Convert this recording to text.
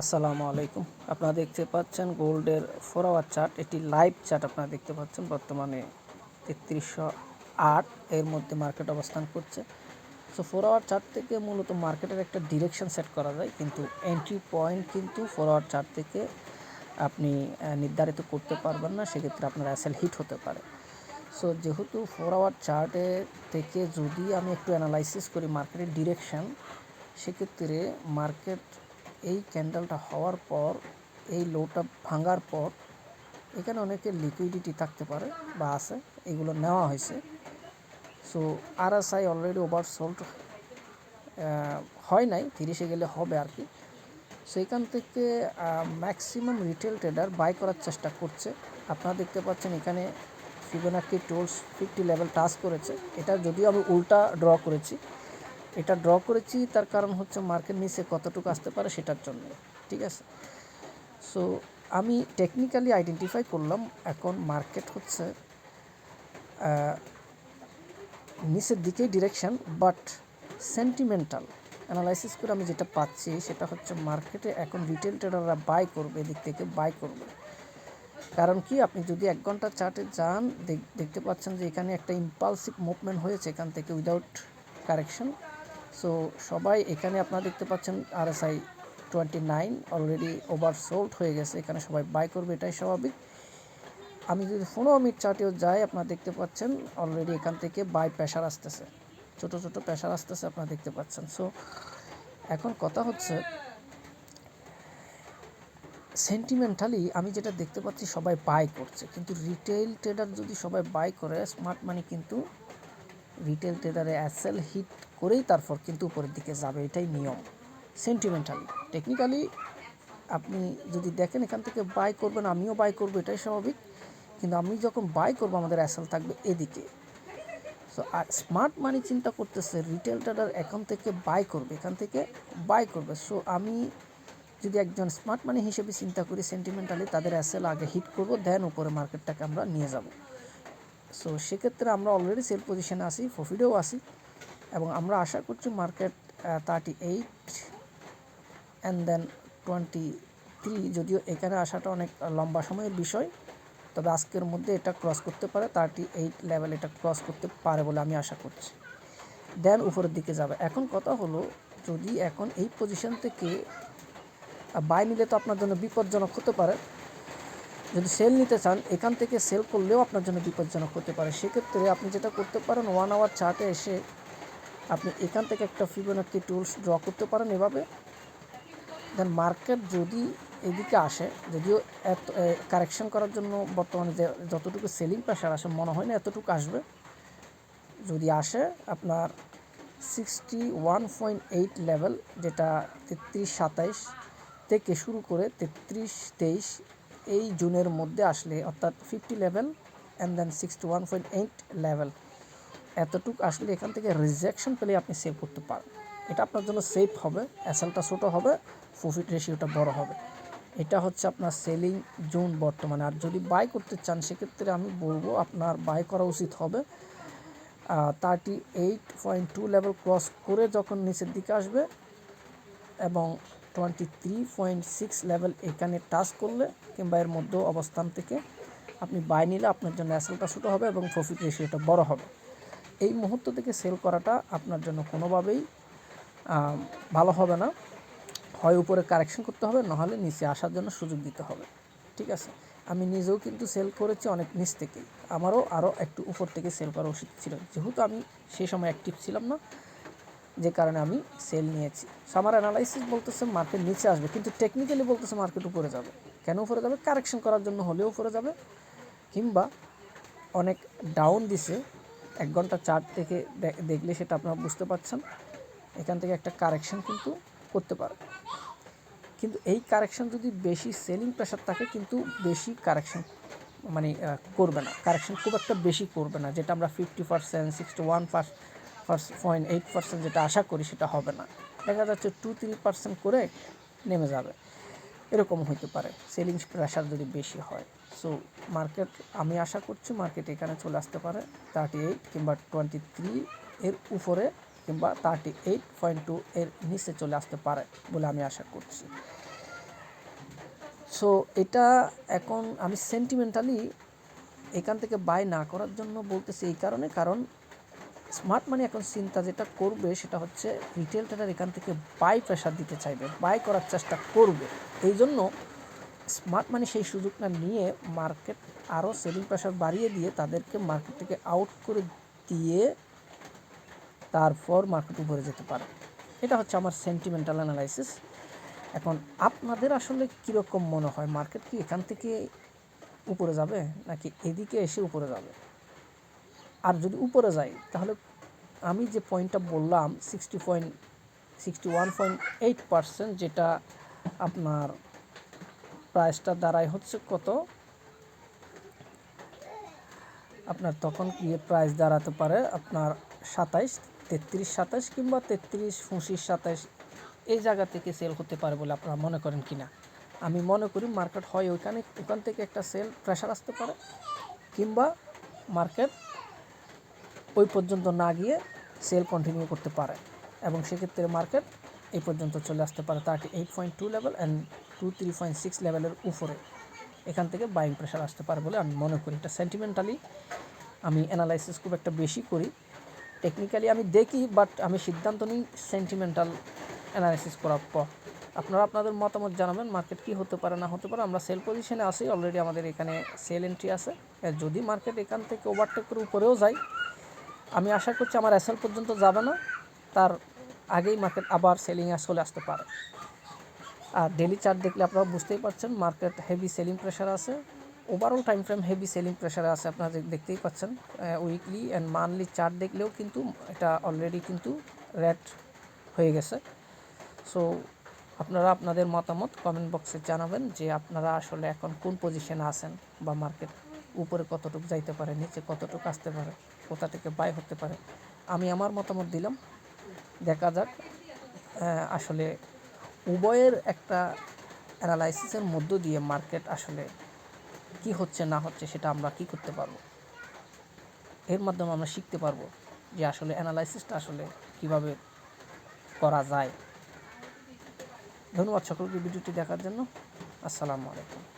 আসসালামু আলাইকুম। আপনারা দেখতে পাচ্ছেন গোল্ডের ফোর আওয়ার চার্ট। এটি লাইভ চার্ট আপনারা দেখতে পাচ্ছেন। বর্তমানে তেত্রিশশো আট এর মধ্যে মার্কেট অবস্থান করছে। সো ফোর আওয়ার চার্ট থেকে মূলত মার্কেটের একটা ডিরেকশন সেট করা যায়। কিন্তু এন্ট্রি পয়েন্ট কিন্তু ফোর আওয়ার চার্ট থেকে আপনি নির্ধারিত করতে পারবেন না। সেক্ষেত্রে আপনার অ্যাসেল হিট হতে পারে। সো যেহেতু ফোর আওয়ার চার্টে থেকে যদি আমি একটু অ্যানালাইসিস করি মার্কেটের ডিরেকশন সেক্ষেত্রে মার্কেট এই ক্যান্ডেলটা হওয়ার পর, এই লোটা ভাঙার পর, এখানে অনেকের লিকুইডিটি থাকতে পারে বা আছে, এগুলো নেওয়া হয়েছে। So R S I already oversold হয় নাই, তিরিশে গেলে হবে আর কি। সেইখান থেকে ম্যাক্সিমাম রিটেল ট্রেডার বাই করার চেষ্টা করছে। আপনারা দেখতে পাচ্ছেন এখানে Fibonacci tools fifty level touch করেছে। এটা যদিও আমি উল্টা ড্র করেছি এটা ড্র করেছি, তার কারণ হচ্ছে মার্কেট নিচে কতটুকু আসতে পারে সেটার জন্য, ঠিক আছে? সো আমি টেকনিক্যালি আইডেন্টিফাই করলাম, এখন মার্কেট হচ্ছে নিচের দিকেই ডিরেকশন বাট সেন্টিমেন্টাল অ্যানালাইসিস করে আমি যেটা পাচ্ছি, সেটা হচ্ছে মার্কেটে এখন রিটেল ট্রেডাররা বাই করবে, এদিক থেকে বাই করবে। কারণ কি, আপনি যদি এক ঘণ্টা চার্টে যান, দেখ- দেখতে পাচ্ছেন যে এখানে একটা ইম্পালসিভ মুভমেন্ট হয়েছে এখান থেকে উইদাউট কারেকশন সো সবাই এখানে আপনারা দেখতে পাচ্ছেন R S I twenty nine already oversold হয়ে গেছে। এখানে সবাই বাই করবে, এটাই স্বাভাবিক। আমি যদি পনেরো মিনিট চার্টেও যাই, আপনারা দেখতে পাচ্ছেন অলরেডি এখান থেকে বাই প্রেশার আসতেছে। ছোট ছোট প্রেশার আসতেছে, আপনারা দেখতে পাচ্ছেন। সো এখন কথা হচ্ছে সেন্টিমেন্টালি আমি যেটা দেখতে পাচ্ছি, সবাই বাই করছে। কিন্তু রিটেল ট্রেডার যদি সবাই বাই করে স্মার্ট মানি কিন্তু রিটেল ট্রেডারে অ্যাসেল হিট করেই তারপর কিন্তু উপরের দিকে যাবে, এটাই নিয়ম। সেন্টিমেন্টালি টেকনিক্যালি আপনি যদি দেখেন এখান থেকে বাই করবেন, আমিও বাই করব, এটাই স্বাভাবিক। কিন্তু আমি যখন বাই করব, আমাদের অ্যাসেল থাকবে এদিকে। সো আর স্মার্ট মানি চিন্তা করতেছে রিটেল ট্রেডার এখান থেকে বাই করবে, এখান থেকে বাই করবে। সো আমি যদি একজন স্মার্ট মানি হিসেবে চিন্তা করি সেন্টিমেন্টালি তাদের অ্যাসেল আগে হিট করব দেন উপরে মার্কেটটাকে আমরা নিয়ে যাব। সো সেক্ষেত্রে আমরা অলরেডি সেল পজিশনে আসি প্রফিটেও আসি এবং আমরা আশা করছি market thirty eight and then twenty three যদিও এখানে আসাটা অনেক লম্বা সময়ের বিষয়, তবে আজকের মধ্যে এটা ক্রস করতে পারে থার্টি এইট লেভেল এটা ক্রস করতে পারে বলে আমি আশা করছি। দেন উপরের দিকে যাবে। এখন কথা হলো, যদি এখন এই পজিশন থেকে বাই নিলে তো আপনার জন্য বিপজ্জনক হতে পারে। যদি সেল নিতে চান, এখান থেকে সেল করলেও আপনার জন্য বিপজ্জনক হতে পারে। সেক্ষেত্রে আপনি যেটা করতে পারেন ওয়ান আওয়ার চার্টে এসে আপনি এখান থেকে একটা ফিবোনাকি টুলস ড্র করতে পারেন এভাবে। দেন মার্কেট যদি এদিকে আসে, যদিও এত কারেকশন করার জন্য বর্তমানে যে যতটুকু সেলিং প্রেশার আসে, মনে হয় না এতটুকু আসবে। যদি আসে, আপনার sixty one point eight level যেটা তেত্রিশ সাতাইশ থেকে শুরু করে তেত্রিশ তেইশ, এই জুনের মধ্যে আসলে অর্থাৎ fifty level and then sixty one point eight level এতটুকু আসলে এখান থেকে রিজেকশন পেলে আপনি সেভ করতে পারেন এটা আপনার জন্য সেফ হবে অ্যাসেলটা ছোটো হবে প্রফিট রেশিওটা বড় হবে। এটা হচ্ছে আপনার সেলিং জোন বর্তমানে। আর যদি বাই করতে চান, সেক্ষেত্রে আমি বলব আপনার বাই করা উচিত হবে thirty eight point two level cross করে যখন নিচের দিকে আসবে এবং twenty three point six level এখানে টাচ করলে কিংবা এর মধ্যে অবস্থান থেকে আপনি বাই নিলে আপনার জন্য অ্যাসেলটা ছোটো হবে এবং প্রফিট রেশিওটা বড় হবে। এই মুহূর্ত থেকে সেল করাটা আপনার জন্য কোনোভাবেই ভালো হবে না। হয় উপরে কারেকশন করতে হবে, নাহলে নিচে আসার জন্য সুযোগ দিতে হবে। ঠিক আছে? আমি নিজেও কিন্তু সেল করেছি অনেক নিচ থেকেই। আমারও আরও একটু উপর থেকে সেল করা উচিত ছিল। যেহেতু আমি সেই সময় অ্যাক্টিভ ছিলাম না, যে কারণে আমি সেল নিয়েছি। সো আমার অ্যানালাইসিস বলতেছে মার্কেট নিচে আসবে, কিন্তু টেকনিক্যালি বলতেছে মার্কেট উপরে যাবে। কেন উপরে যাবে? কারেকশন করার জন্য হলেও উপরে যাবে, কিংবা অনেক ডাউন দিছে এক ঘণ্টা চার্ট থেকে দেখলে সেটা আপনারা বুঝতে পারছেন। এখান থেকে একটা কারেকশন কিন্তু করতে পারে কিন্তু এই কারেকশন যদি বেশি সেলিং প্রেশার থাকে, কিন্তু বেশি কারেকশন মানে করবে না। কারেকশন খুব একটা বেশি করবে না, যেটা আমরা fifty percent sixty one point eight percent যেটা আশা করি সেটা হবে না। দেখা যাচ্ছে টু থ্রি পার্সেন্ট করে নেমে যাবে। এরকম হইতে পারে। সেলিং প্রেশার যদি বেশি হয়। সো মার্কেট আমি আশা করছি মার্কেট এখানে চলে আসতে পারে থার্টি এইট কিংবা টোয়েন্টি থ্রি এর উপরে কিংবা থার্টি এইট পয়েন্ট টু এর নিচে চলে আসতে পারে বলে আমি আশা করছি। সো এটা এখন আমি সেন্টিমেন্টালি এখান থেকে বাই না করার জন্য বলতেছি এই কারণে, কারণ স্মার্ট মানি এখন চিন্তা যেটা করবে সেটা হচ্ছে রিটেল ট্রেডার এখান থেকে বাই প্রেশার দিতে চাইবে বাই করার চেষ্টা করবে। এই জন্য স্মার্ট মানি সেই সুযোগটা নিয়ে মার্কেট আরও সেলিং প্রেশার বাড়িয়ে দিয়ে তাদেরকে মার্কেট থেকে আউট করে দিয়ে তারপর মার্কেট উপরে যেতে পারে। এটা হচ্ছে আমার সেন্টিমেন্টাল অ্যানালাইসিস এখন আপনাদের আসলে কীরকম মনে হয়? মার্কেট কি এখান থেকে উপরে যাবে নাকি এদিকে এসে উপরে যাবে? আর যদি উপরে যায় তাহলে আমি যে পয়েন্টটা বললাম sixty point sixty one point eight percent যেটা আপনার প্রাইসটা দাঁড়ায় হচ্ছে কত? আপনার তখন কি প্রাইস দাঁড়াতে পারে আপনার সাতাইশ, তেত্রিশ সাতাইশ কিংবা তেত্রিশ, পঁচিশ সাতাইশ, এই জায়গা থেকে সেল হতে পারে বলে আপনারা মনে করেন কি না আমি মনে করি মার্কেট হয় ওইখানে, ওখান থেকে একটা সেল প্রেশার আসতে পারে কিংবা মার্কেট ওই পর্যন্ত না গিয়ে সেল কন্টিনিউ করতে পারে। এবং সেক্ষেত্রে মার্কেট এই পর্যন্ত চলে আসতে পারে thirty eight point two level and two three point six লেভেলের উপরে। এখান থেকে বাইং প্রেশার আসতে পারে বলে আমি মনে করি। এটা সেন্টিমেন্টালি আমি অ্যানালাইসিস খুব একটা বেশি করি। টেকনিক্যালি আমি দেখি বাট আমি সিদ্ধান্ত নিই সেন্টিমেন্টাল অ্যানালাইসিস করার পর। আপনারা আপনাদের মতামত জানাবেন মার্কেট কি হতে পারে, না হতে পারে। আমরা সেল পজিশনে আসি অলরেডি আমাদের এখানে সেল এন্ট্রি আছে। যদি মার্কেট এখান থেকে ওভারটেক করে উপরেও যায় আমি আশা করছি আমার এসএল পর্যন্ত যাবে না। তার আগেই মার্কেট আবার সেলিংয়ে চলে আসতে পারে। আর ডেলি চার্ট দেখলে আপনারা বুঝতেই পারছেন মার্কেট হেভি সেলিং প্রেশার আছে। Overall time frame heavy selling প্রেশারে আছে, আপনারা দেখতেই পাচ্ছেন। উইকলি অ্যান্ড মান্থলি চার্ট দেখলেও কিন্তু এটা অলরেডি কিন্তু রেড হয়ে গেছে। সো আপনারা আপনাদের মতামত কমেন্ট বক্সে জানাবেন যে আপনারা আসলে এখন কোন পজিশনে আছেন বা মার্কেট উপরে কতটুকু যাইতে পারে, নিচে কতটুকু আসতে পারে, কোথা থেকে বাই হতে পারে, আমি আমার মতামত দিলাম। দেখা যাক আসলে উভয়ের একটা অ্যানালাইসিসের মধ্য দিয়ে মার্কেট আসলে কি হচ্ছে, না হচ্ছে, সেটা আমরা কি করতে পারব। এর মাধ্যমে আমরা শিখতে পারব যে আসলে অ্যানালাইসিসটা আসলে কীভাবে করা যায়। ধন্যবাদ সকলকে ভিডিওটি দেখার জন্য। আসসালামু আলাইকুম।